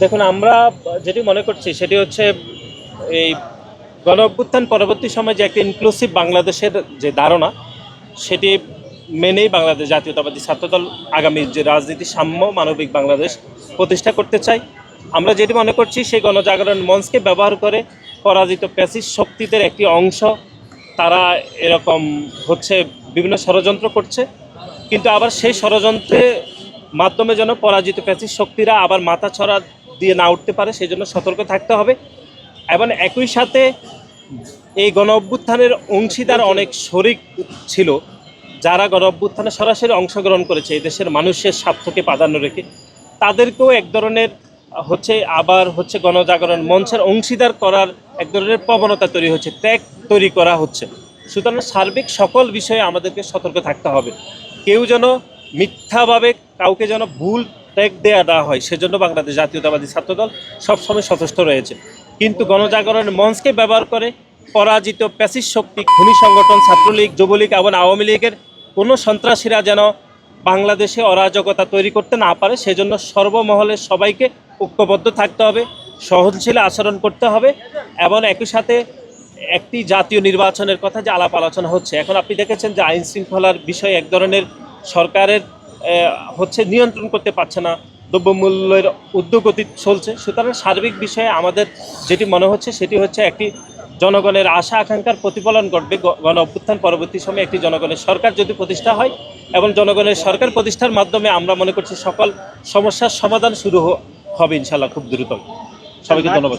দেখুন, আমরা যেটি মনে করছি সেটি হচ্ছে এই গণ অভ্যুত্থান পরবর্তী সময়ে যে একটা ইনক্লুসিভ বাংলাদেশের যে ধারণা, সেটি মেনেই বাংলাদেশ জাতীয়তাবাদী ছাত্রদল আগামী যে রাজনীতি সাম্য মানবিক বাংলাদেশ প্রতিষ্ঠা করতে চাই আমরা যেটি মনে করছি, সেই গণজাগরণ মঞ্চকে ব্যবহার করে পরাজিত প্যাসিস শক্তিদের একটি অংশ, তারা এরকম হচ্ছে বিভিন্ন ষড়যন্ত্র করছে। কিন্তু আবার সেই ষড়যন্ত্রের মাধ্যমে যেন পরাজিত প্যাসিস শক্তিরা আবার মাথা ছড়া দিয়ে না উঠতে পারে সেই জন্য সতর্ক থাকতে হবে। এবং একই সাথে এই গণ অভ্যুত্থানের অংশীদার অনেক শরিক ছিল, যারা গণ অভ্যুত্থানে সরাসরি অংশগ্রহণ করেছে, এই দেশের মানুষের স্বার্থকে প্রাধান্য রেখে। তাদেরকেও এক ধরনের হচ্ছে আবার হচ্ছে গণজাগরণ মঞ্চের অংশীদার করার এক ধরনের প্রবণতা তৈরি হচ্ছে, ত্যাগ তৈরি করা হচ্ছে। সুতরাং সার্বিক সকল বিষয়ে আমাদেরকে সতর্ক থাকতে হবে। কেউ যেন মিথ্যাভাবে কাউকে যেন ভুল ট্যাগ দেয়া না হয়, সেজন্য বাংলাদেশ জাতীয়তাবাদী ছাত্রদল সবসময় সচেষ্ট রয়েছে। কিন্তু গণজাগরণের মঞ্চকে ব্যবহার করে পরাজিত প্যাসিস শক্তি, খুনি সংগঠন, ছাত্রলীগ, যুবলীগ এবং আওয়ামী লীগের কোনো সন্ত্রাসীরা যেন বাংলাদেশে অরাজকতা তৈরি করতে না পারে, সেজন্য সর্বমহলে সবাইকে ঐক্যবদ্ধ থাকতে হবে, সহনশীল আচরণ করতে হবে এবং একই সাথে একটি জাতীয় নির্বাচনের কথা যে আলাপ আলোচনা হচ্ছে। এখন আপনি দেখেছেন যে আইন শৃঙ্খলার বিষয়ে এক ধরনের সরকারের হচ্ছে নিয়ন্ত্রণ করতে পারছে না দ্রব্যমূল্যের উদ্যোগতি চলছে। সুতরাং সার্বিক বিষয়ে আমাদের যেটি মনে হচ্ছে সেটি হচ্ছে একটি জনগণের আশা আকাঙ্ক্ষার প্রতিফলন ঘটবে। গণ অভ্যুত্থান পরবর্তী সময়ে একটি জনগণের সরকার যদি প্রতিষ্ঠা হয় এবং জনগণের সরকার প্রতিষ্ঠার মাধ্যমে আমরা মনে করছি সকল সমস্যার সমাধান শুরু হবে ইনশাল্লাহ খুব দ্রুত। সবাইকে ধন্যবাদ।